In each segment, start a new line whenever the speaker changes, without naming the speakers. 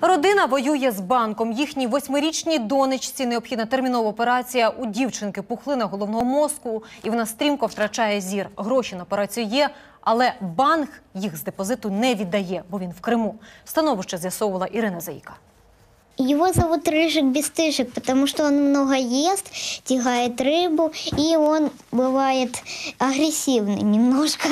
Родина воює з банком. Їхній восьмирічній донечці необхідна термінова операція. У дівчинки пухлина головного мозку, і вона стрімко втрачає зір. Гроші на операцію є, але банк їх з депозиту не віддає, бо він в Криму. Становище з'ясовувала Ірина Заїка.
Его зовут Рыжик Бестыжик, потому что он много ест, тягает рыбу, и он бывает агрессивный немножко.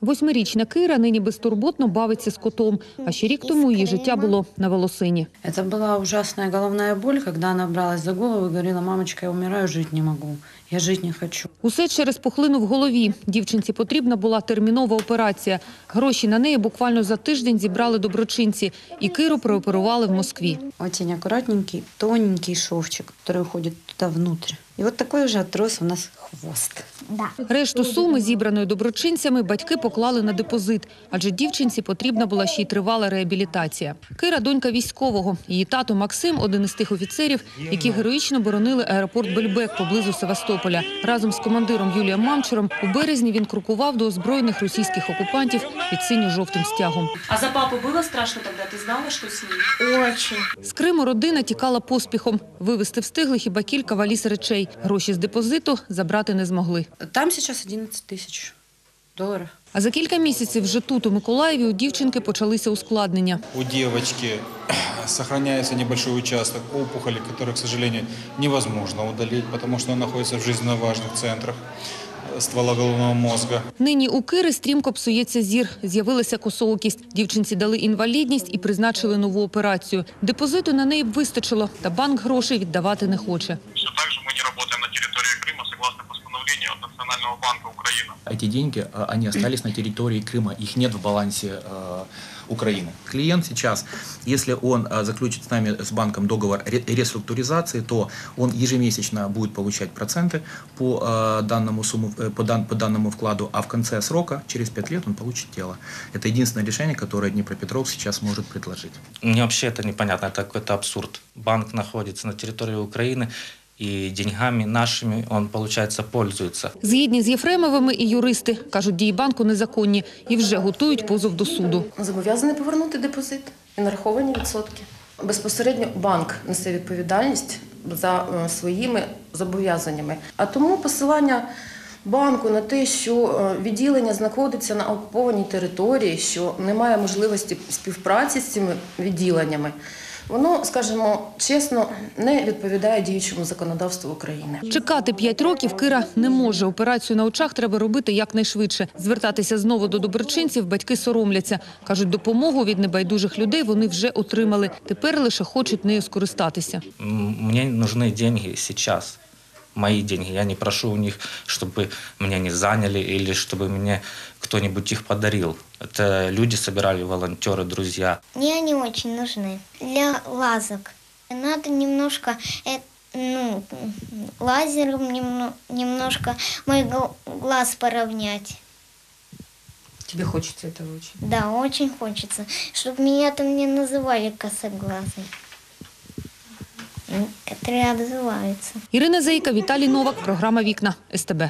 Восьмирічна Кира нині безтурботно бавиться з котом. А ще рік тому її життя було на волосині.
Это была ужасная головная боль, когда она бралась за голову и говорила, мамочка, я умираю, жить не могу. Я жить не хочу.
Усе через пухлину в голові. Дівчинці потрібна була термінова операція. Гроші на неї буквально за тиждень зібрали доброчинці. І Киру прооперували в Москві.
Очень аккуратненький, тоненький шовчик, который уходит туда внутрь. И вот такой же отрос у нас хвост.
Да.
Решту суми, зібраної доброчинцями, батьки поклали на депозит, адже дівчинці потрібна була ще й тривала реабілітація. Кира – донька військового. Її тато Максим – один із тих офіцерів, які героїчно боронили аеропорт Бельбек поблизу Севастополя. Разом з командиром Юлієм Мамчуром у березні він крокував до озброєних російських окупантів під синьо-жовтим стягом.
А за папу было страшно тогда? Ты знала, что с ним?
Очень.
З Криму родина тікала поспіхом. Вивезти встигли хіба кілька валіз речей. Гроші з депозиту забрати не змогли.
Там сейчас 11 тысяч долларов.
А за кілька місяців вже тут, у Миколаєві, у дівчинки почалися ускладнення.
У девочки сохраняется небольшой участок опухоли, который, к сожалению, невозможно удалить, потому что он находится в жизненно важных центрах ствола головного мозга.
Нині у Кири стрімко псується зір. З'явилася косоокість. Дівчинці дали інвалідність і призначили нову операцію. Депозиту на неї б вистачило, та банк грошей віддавати не хоче.
Национального банка Украины.
Эти деньги, а, они остались на территории Крыма, их нет в балансе э, Украины. Клиент сейчас, если он а, заключит с нами, с банком договор ре- реструктуризации, то он ежемесячно будет получать проценты по, данному, сумму, э, по, дан- по данному вкладу, а в конце срока, через 5 лет, он получит тело. Это единственное решение, которое Днепропетровск сейчас может предложить.
Мне вообще это непонятно, это какой-то абсурд. Банк находится на территории Украины, и деньгами нашими он, виходить, пользується.
Згідні з Єфремовими і юристи. Кажуть, дії банку незаконні і вже готують позов до суду.
Зобов'язаний повернути депозит і нараховані відсотки. Безпосередньо банк несе відповідальність за е, своїми зобов'язаннями. А тому посилання банку на те, що е, відділення знаходиться на окупованій території, що немає можливості співпраці з цими відділеннями, воно, скажімо чесно, не відповідає діючому законодавству України.
Чекати п'ять років Кира не може. Операцію на очах треба робити якнайшвидше. Звертатися знову до доброчинців батьки соромляться. Кажуть, допомогу від небайдужих людей вони вже отримали. Тепер лише хочуть нею скористатися.
М, Мне нужны деньги сейчас. Мои деньги. Я не прошу у них, чтобы меня не заняли или чтобы мне кто-нибудь их подарил. Это люди собирали, волонтеры, друзья.
Мне они очень нужны для лазок. Надо немножко, э, ну, лазером немно- немножко мой гл- глаз поравнять.
Тебе хочется этого очень.
Да, очень хочется, чтобы меня там не называли косоглазой, Которые.
Ірина Зейка, Віталій Новак, програма «Вікна» СТБ.